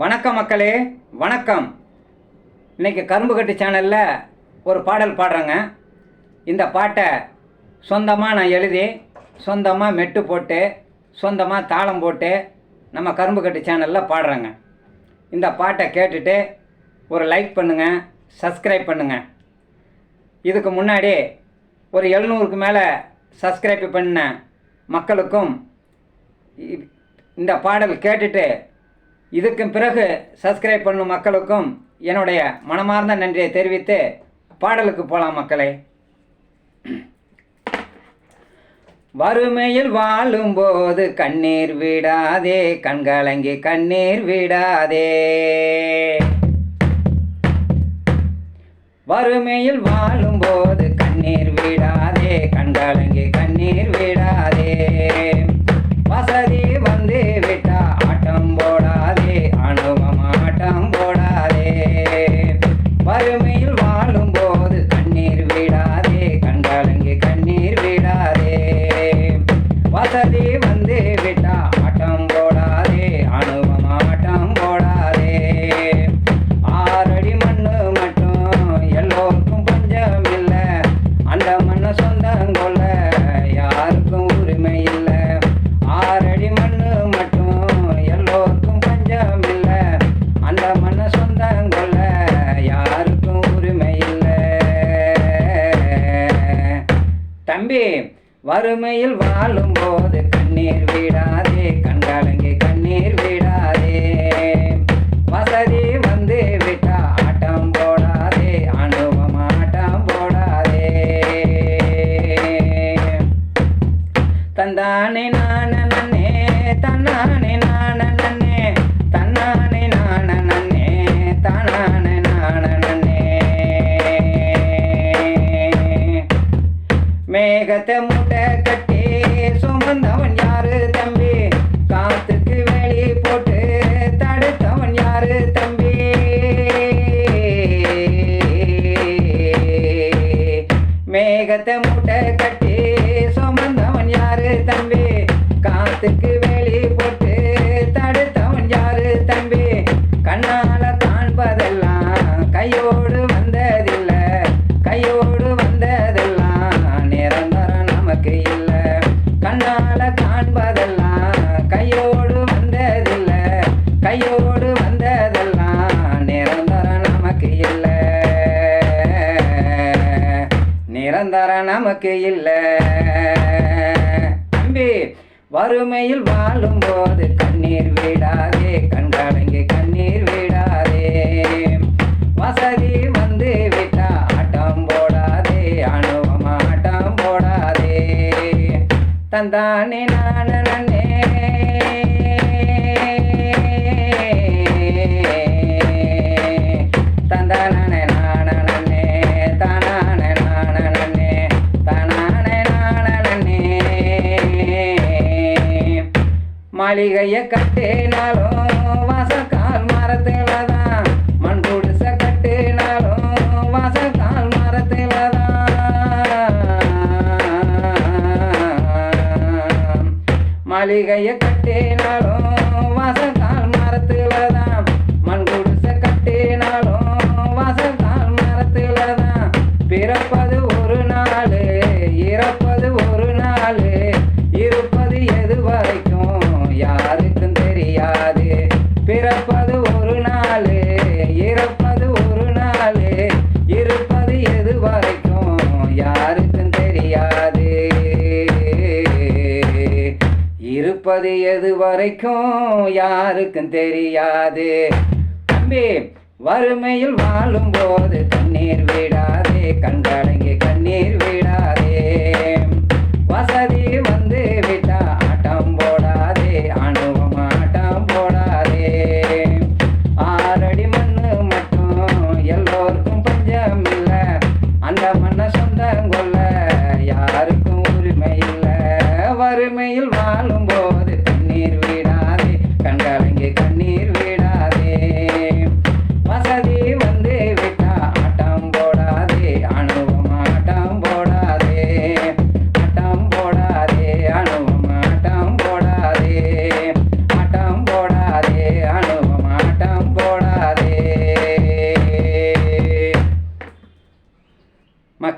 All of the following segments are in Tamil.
வணக்கம் மக்களே வணக்கம். இன்னைக்கு கரும்பு கட்டு சேனலில் ஒரு பாடல் பாடுறேங்க. இந்த பாட்டை சொந்தமாக நான் எழுதி சொந்தமாக மெட்டு போட்டு சொந்தமாக தாளம் போட்டு நம்ம கரும்பு கட்டு சேனலில் பாடுறேங்க. இந்த பாட்டை கேட்டுட்டு ஒரு லைக் பண்ணுங்கள் சப்ஸ்கிரைப் பண்ணுங்கள் இதுக்கு முன்னாடி ஒரு எழுநூறுக்கு மேலே சப்ஸ்கிரைப் பண்ண மக்களுக்கும் இந்த பாடல் கேட்டுட்டு இதுக்கு பிறகு சப்ஸ்கிரைப் பண்ணும் மக்களுக்கும் என்னுடைய மனமார்ந்த நன்றியை தெரிவித்து பாடலுக்கு போகலாம் மக்களே. வறுமையில் வாழும்போது கண்ணீர் விடாதே கண்கலங்கி கண்ணீர் விடாதே. வறுமையில் வாழும்போது கண்ணீர் விடாதே கண்கலங்கி கண்ணீர் விடாதே. வறுமையில் வாழும் போது கண்ணீர் விடாதே கண்காலங்கி கண்ணீர் விடாதே. மேகத்தை மூட்டை கட்டி சுமந்தவன் யாரு தம்பி? காத்துக்கு வேலி போட்டு தடுத்தவன் யாரு தம்பி? மேகத்தை மூட்டை கட்டி சுமந்தவன் யாரு தம்பி? காத்துக்கு வேலி போட்டு கையோடு வந்ததெல்லாம் நிரந்தரம் நமக்கு இல்லை. நிரந்தரம் நமக்கு இல்லை. தம்பி வறுமையில் வாழும்போது கண்ணீர் விடாதே கண்காலங்கி கண்ணீர் விடாதே. வசதி வந்து விட்டா ஆட்டம் போடாதே அனுபவம் ஆட்டம் போடாதே. தந்தானே நான நன்னே. மாளிகைய கட்டினாலும் வாசக்கால் மரத்தில் தான் மண் குடிச கட்டினாலும் வாசக்கால் மரத்தில் தான் மாளிகைய கட்டினாலும் வாசக்கால் மரத்தில் தான் இருப்பது எது வரைக்கும் யாருக்கும் தெரியாது. தம்பி வறுமையில் வாழும்போது கண்ணீர் விடாதே கண்கலங்கி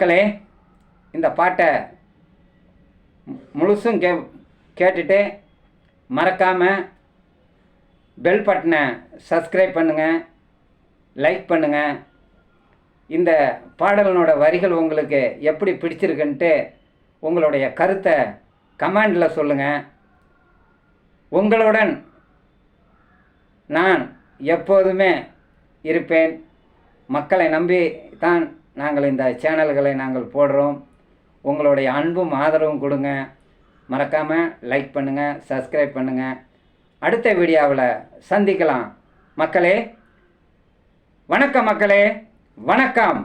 மக்களே இந்த பாட்டை முழுசும் கே கேட்டுட்டு மறக்காமல் பெல் பட்டனை சப்ஸ்கிரைப் பண்ணுங்கள் லைக் பண்ணுங்கள் இந்த பாடலினோட வரிகள் உங்களுக்கு எப்படி பிடிச்சிருக்குன்ட்டு உங்களுடைய கருத்தை கமெண்டில் சொல்லுங்கள் உங்களுடன் நான் எப்போதுமே இருப்பேன். மக்களை நம்பி தான் நாங்கள் இந்த சேனல்களை நாங்கள் போடுறோம். உங்களுடைய அன்பும் ஆதரவும் கொடுங்க. மறக்காமல் லைக் பண்ணுங்கள் சப்ஸ்கிரைப் பண்ணுங்கள் அடுத்த வீடியோவில் சந்திக்கலாம். மக்களே வணக்கம் மக்களே வணக்கம்.